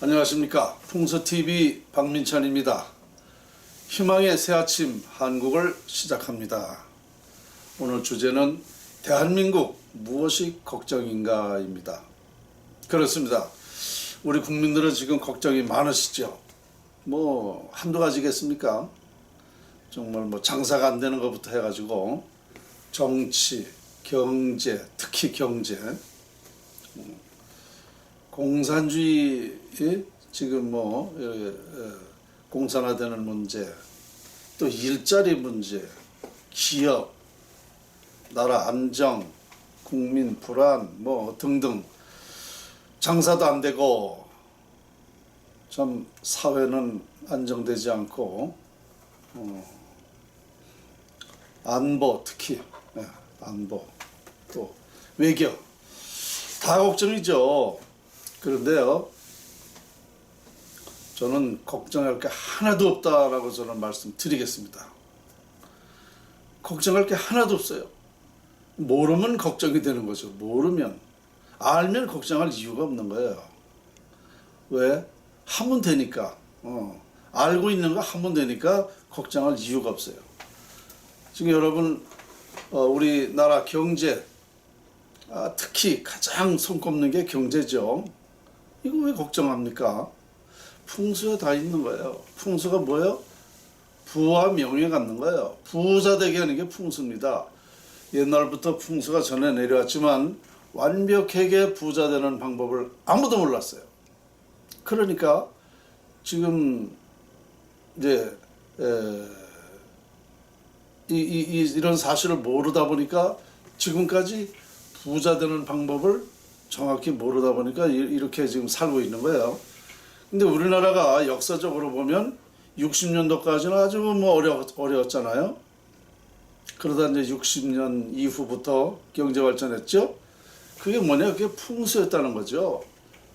안녕하십니까. 풍서TV 박민찬입니다. 희망의 새 아침 한국을 시작합니다. 오늘 주제는 대한민국 무엇이 걱정인가입니다. 그렇습니다. 우리 국민들은 지금 걱정이 많으시죠? 뭐 한두 가지겠습니까? 정말 뭐 장사가 안 되는 것부터 해가지고 정치 경제 특히 경제 공산주의 지금 뭐 어, 어, 공산화되는 문제, 또 일자리 문제, 기업, 나라 안정, 국민 불안 뭐 등등 장사도 안 되고 참 사회는 안정되지 않고 어, 안보 특히 예, 안보 또 외교 다 걱정이죠. 그런데요, 저는 걱정할 게 하나도 없다라고 저는 말씀드리겠습니다. 걱정할 게 하나도 없어요. 모르면 걱정이 되는 거죠. 모르면. 알면 걱정할 이유가 없는 거예요. 왜? 하면 되니까. 어. 알고 있는 거 하면 되니까 걱정할 이유가 없어요. 지금 여러분, 어, 우리나라 경제, 아, 특히 가장 손꼽는 게 경제죠. 이거 왜 걱정합니까? 풍수에 다 있는 거예요. 풍수가 뭐예요? 부와 명예 갖는 거예요. 부자 되게 하는 게 풍수입니다. 옛날부터 풍수가 전해 내려왔지만 완벽하게 부자 되는 방법을 아무도 몰랐어요. 그러니까 지금 이제 에, 이, 이, 이, 이런 사실을 모르다 보니까 지금까지 부자 되는 방법을 정확히 모르다 보니까 이- 이렇게 지금 살고 있는 거예요. 근데 우리나라가 역사적으로 보면 60년도까지는 아주 뭐 어려, 어려웠잖아요. 그러다 이제 60년 이후부터 경제 발전했죠. 그게 뭐냐? 그게 풍수였다는 거죠.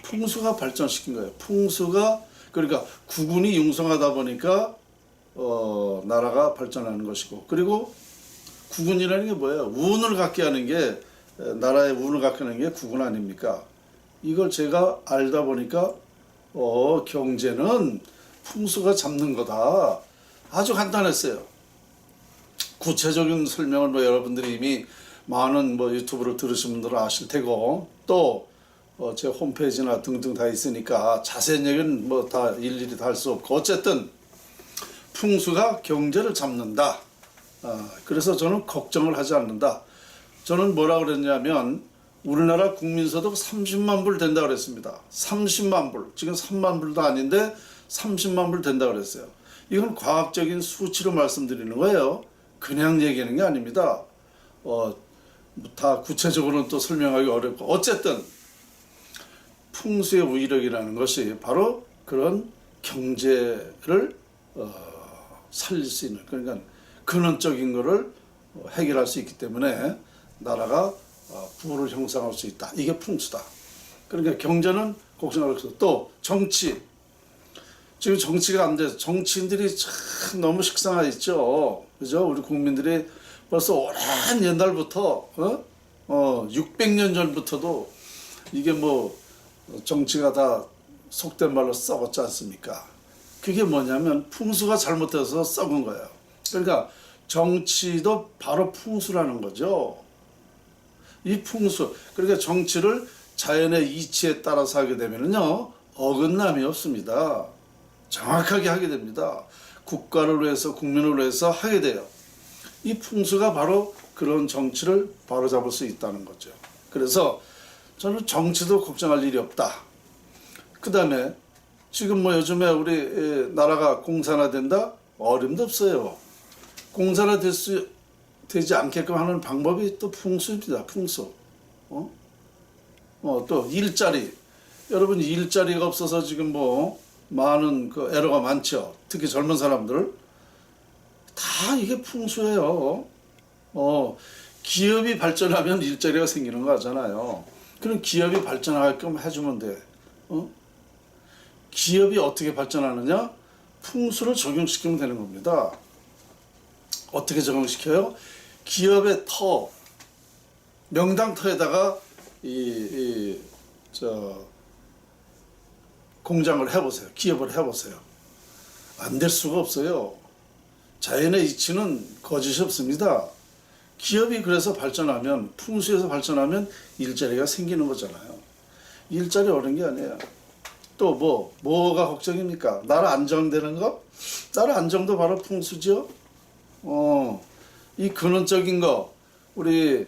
풍수가 발전시킨 거예요. 풍수가 그러니까 국운이 융성하다 보니까 어, 나라가 발전하는 것이고 그리고 국운이라는 게 뭐예요? 운을 갖게 하는 게 에, 나라의 운을 하는 게 국운 아닙니까? 이걸 제가 알다 보니까 어, 경제는 풍수가 잡는 거다. 아주 간단했어요. 구체적인 설명을 뭐 여러분들이 이미 많은 뭐 유튜브를 들으신 분들은 아실 테고 또 어, 제 홈페이지나 등등 다 있으니까 자세한 얘기는 뭐 다 일일이 다 할 수 없고 어쨌든 풍수가 경제를 잡는다. 아, 그래서 저는 걱정을 하지 않는다. 저는 뭐라 그랬냐면 우리나라 국민소득 30만 불 된다 그랬습니다. 30만 불. 지금 3만 불도 아닌데 30만 불 된다 그랬어요. 이건 과학적인 수치로 말씀드리는 거예요. 그냥 얘기하는 게 아닙니다. 어, 다 구체적으로는 또 설명하기 어렵고 어쨌든 풍수의 위력이라는 것이 바로 그런 경제를 어, 살릴 수 있는 그러니까 근원적인 것을 어, 해결할 수 있기 때문에 나라가 어, 부를 형성할 수 있다. 이게 풍수다. 그러니까 경제는 걱정할 수. 또 정치. 지금 정치가 안 돼서 정치인들이 참 너무 식상해 있죠. 그죠? 우리 국민들이 벌써 오랜 옛날부터 어? 어 600년 전부터도 이게 뭐 정치가 다 속된 말로 썩었지 않습니까? 그게 뭐냐면 풍수가 잘못돼서 썩은 거예요. 그러니까 정치도 바로 풍수라는 거죠. 이 풍수 그러니까 정치를 자연의 이치에 따라서 하게 되면요 어긋남이 없습니다. 정확하게 하게 됩니다. 국가를 위해서 국민을 위해서 하게 돼요. 이 풍수가 바로 그런 정치를 바로잡을 수 있다는 거죠. 그래서 저는 정치도 걱정할 일이 없다. 그 다음에 지금 뭐 요즘에 우리 에, 나라가 공산화된다? 어림도 없어요. 공산화 될 수, 되지 않게끔 하는 방법이 또 풍수입니다. 풍수. 어? 어, 또 일자리. 여러분 일자리가 없어서 지금 뭐 많은 그 에러가 많죠. 특히 젊은 사람들. 다 이게 풍수예요. 어, 기업이 발전하면 일자리가 생기는 거잖아요. 그럼 기업이 발전하게끔 해주면 돼. 어? 기업이 어떻게 발전하느냐? 풍수를 적용시키면 되는 겁니다. 어떻게 적용시켜요? 기업의 터, 명당터에다가 이, 이, 저, 공장을 해보세요. 기업을 해보세요. 안 될 수가 없어요. 자연의 이치는 거짓이 없습니다. 기업이 그래서 발전하면 풍수에서 발전하면 일자리가 생기는 거잖아요. 일자리 어려운 게 아니에요. 또 뭐 뭐가 걱정입니까? 나라 안정되는 거? 나라 안정도 바로 풍수죠. 어, 이 근원적인 거 우리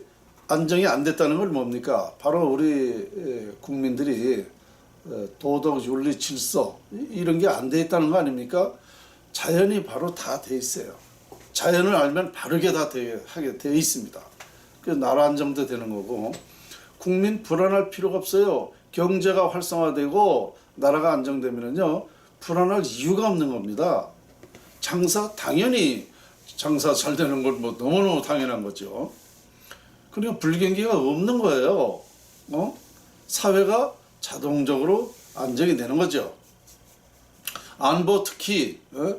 안정이 안 됐다는 걸 뭡니까? 바로 우리 예, 국민들이 어, 도덕, 윤리, 질서 이- 이런 게 안 돼 있다는 거 아닙니까? 자연이 바로 다 돼 있어요. 자연을 알면 바르게 다 돼, 하게 돼 있습니다. 그 나라 안정도 되는 거고 국민 불안할 필요가 없어요. 경제가 활성화되고 나라가 안정되면은요 불안할 이유가 없는 겁니다. 장사 당연히 장사 잘 되는 건 뭐 너무너무 당연한 거죠. 그러니까 불경기가 없는 거예요. 어? 사회가 자동적으로 안정이 되는 거죠. 안보 특히 어?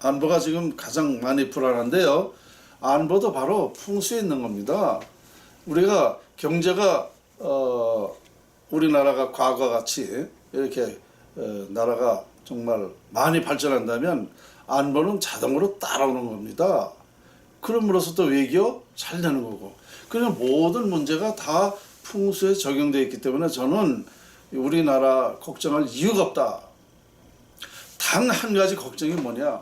안보가 지금 가장 많이 불안한데요. 안보도 바로 풍수에 있는 겁니다. 우리가 경제가 어, 우리나라가 과거 같이 이렇게 어, 나라가 정말 많이 발전한다면 안보는 자동으로 따라오는 겁니다. 그럼으로써 또 외교 잘 되는 거고. 그냥 모든 문제가 다 풍수에 적용되어 있기 때문에 저는 우리나라 걱정할 이유가 없다. 단 한 가지 걱정이 뭐냐?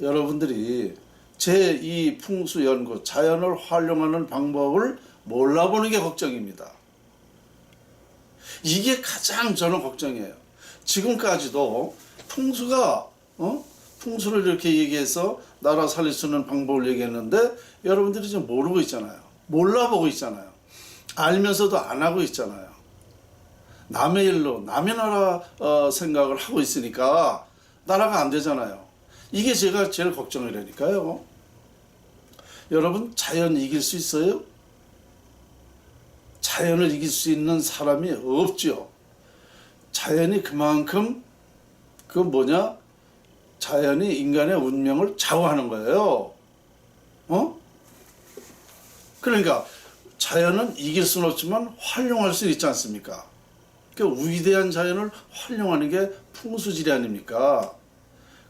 여러분들이 제 이 풍수 연구, 자연을 활용하는 방법을 몰라보는 게 걱정입니다. 이게 가장 저는 걱정이에요. 지금까지도 풍수가 어? 풍수를 이렇게 얘기해서 나라 살릴 수 있는 방법을 얘기했는데 여러분들이 지금 모르고 있잖아요. 몰라보고 있잖아요. 알면서도 안 하고 있잖아요. 남의 일로 남의 나라 어, 생각을 하고 있으니까 나라가 안 되잖아요. 이게 제가 제일 걱정이라니까요. 여러분 자연 이길 수 있어요? 자연을 이길 수 있는 사람이 없죠. 자연이 그만큼 그 뭐냐? 자연이 인간의 운명을 좌우하는 거예요. 어? 그러니까 자연은 이길 수는 없지만 활용할 수 있지 않습니까? 그 위대한 자연을 활용하는 게 풍수지리 아닙니까?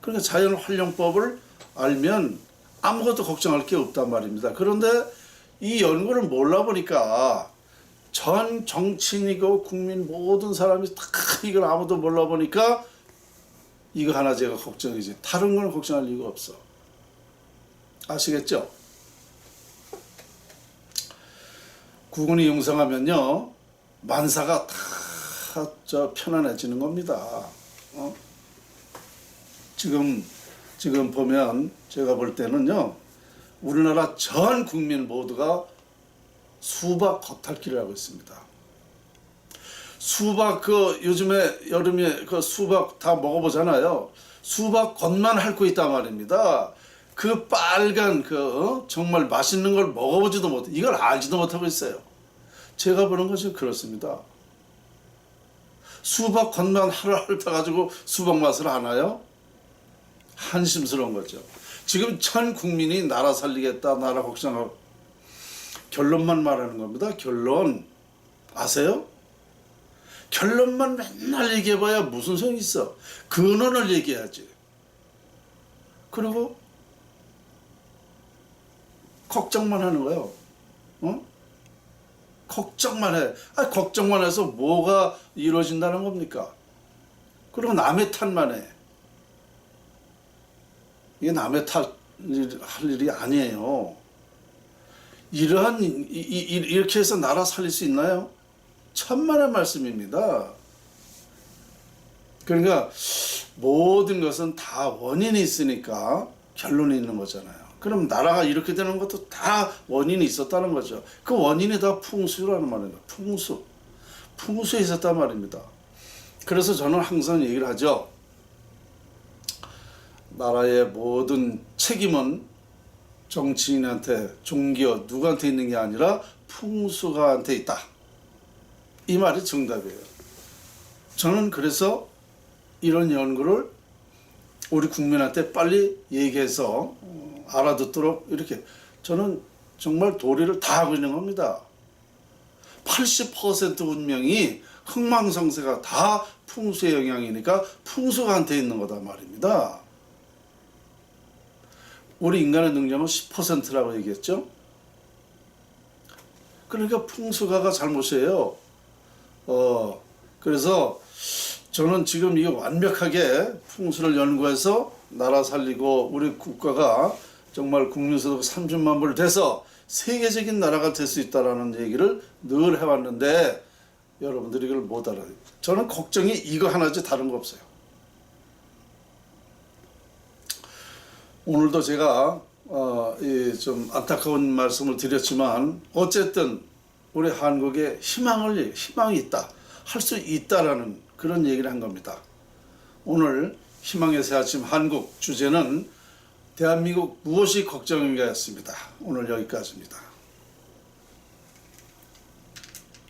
그러니까 자연 활용법을 알면 아무것도 걱정할 게 없단 말입니다. 그런데 이 연구를 몰라 보니까 전 정치인이고 국민 모든 사람이 다 이걸 아무도 몰라 보니까 이거 하나 제가 걱정이지. 다른 건 걱정할 이유가 없어. 아시겠죠? 구군이 용성하면요 만사가 다 저 편안해지는 겁니다. 어? 지금 지금 보면 제가 볼 때는요 우리나라 전 국민 모두가 수박 겉핥기를 하고 있습니다. 수박 그 요즘에 여름에 그 수박 다 먹어보잖아요. 수박 겉만 핥고 있단 말입니다. 그 빨간 그 어? 정말 맛있는 걸 먹어보지도 못, 이걸 알지도 못하고 있어요. 제가 보는 것이 그렇습니다. 수박 겉만 핥아가지고 수박 맛을 아나요? 한심스러운 거죠. 지금 전 국민이 나라 살리겠다, 나라 걱정하고 결론만 말하는 겁니다. 결론 아세요? 결론만 맨날 얘기해봐야 무슨 소용이 있어? 근원을 얘기해야지. 그리고 걱정만 하는 거예요. 어? 걱정만 해. 아, 걱정만 해서 뭐가 이루어진다는 겁니까? 그리고 남의 탓만 해. 이게 남의 탓 할 일이 아니에요. 이러한 이, 이, 이- 이렇게 해서 나라 살릴 수 있나요? 천만의 말씀입니다. 그러니까 모든 것은 다 원인이 있으니까 결론이 있는 거잖아요. 그럼 나라가 이렇게 되는 것도 다 원인이 있었다는 거죠. 그 원인이 다 풍수라는 말입니다. 풍수. 풍수에 있었단 말입니다. 그래서 저는 항상 얘기를 하죠. 나라의 모든 책임은 정치인한테 종교 누구한테 있는 게 아니라 풍수가한테 있다. 이 말이 정답이에요. 저는 그래서 이런 연구를 우리 국민한테 빨리 얘기해서 어, 알아듣도록 이렇게 저는 정말 도리를 다 하고 있는 겁니다. 80% 운명이 흥망성쇠가 다 풍수의 영향이니까 풍수가 한테 있는 거다 말입니다. 우리 인간의 능력은 10%라고 얘기했죠. 그러니까 풍수가가 잘못이에요. 어, 그래서 저는 지금 이게 완벽하게 풍수를 연구해서 나라 살리고 우리 국가가 정말 국민소득 30만 불 돼서 세계적인 나라가 될 수 있다라는 얘기를 늘 해왔는데 여러분들이 이걸 못 알아요. 저는 걱정이 이거 하나지 다른 거 없어요. 오늘도 제가 어, 이좀 안타까운 말씀을 드렸지만 어쨌든 우리 한국에 희망을 희망이 있다 할 수 있다라는 그런 얘기를 한 겁니다. 오늘 희망의 새 아침 한국 주제는 대한민국 무엇이 걱정인가였습니다. 오늘 여기까지입니다.